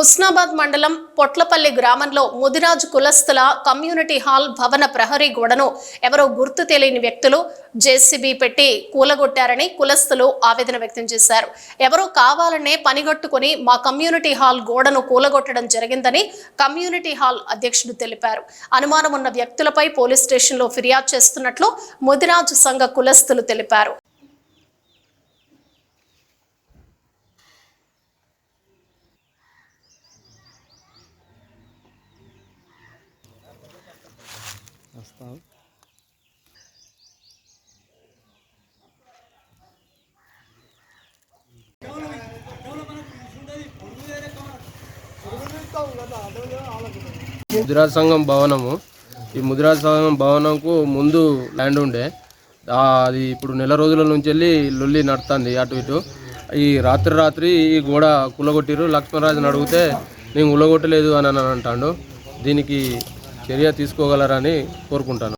హుస్నాబాద్ మండలం పొట్లపల్లి గ్రామంలో Mudiraj కులస్తుల community hall భవన ప్రహరీ గోడను ఎవరో గుర్తు తెలియని వ్యక్తులు జేసీబీ పెట్టి కూలగొట్టారని కులస్తులు ఆవేదన వ్యక్తం చేశారు. ఎవరో కావాలనే పనిగట్టుకుని మా కమ్యూనిటీ హాల్ గోడను కూలగొట్టడం జరిగిందని కమ్యూనిటీ హాల్ అధ్యక్షుడు తెలిపారు. అనుమానం ఉన్న వ్యక్తులపై పోలీస్ స్టేషన్లో ఫిర్యాదు చేస్తున్నట్లు ముదిరాజు సంఘ కులస్తులు తెలిపారు. వస్తావు ముదిరాజ్ సంఘం భవనము. ఈ ముదిరాజ్ సంఘం భవనంకు ముందు ల్యాండ్ ఉండే. అది ఇప్పుడు నెల రోజుల నుంచి వెళ్ళి లొల్లి నడుతుంది అటు ఇటు. ఈ రాత్రి రాత్రి ఈ గోడ కులగొట్టిరు లక్ష్మణరాజుని అడిగితే నేను ఉలగొట్టలేదు అని అని అంటాడు దీనికి చర్య తీసుకోగలరని కోరుకుంటాను.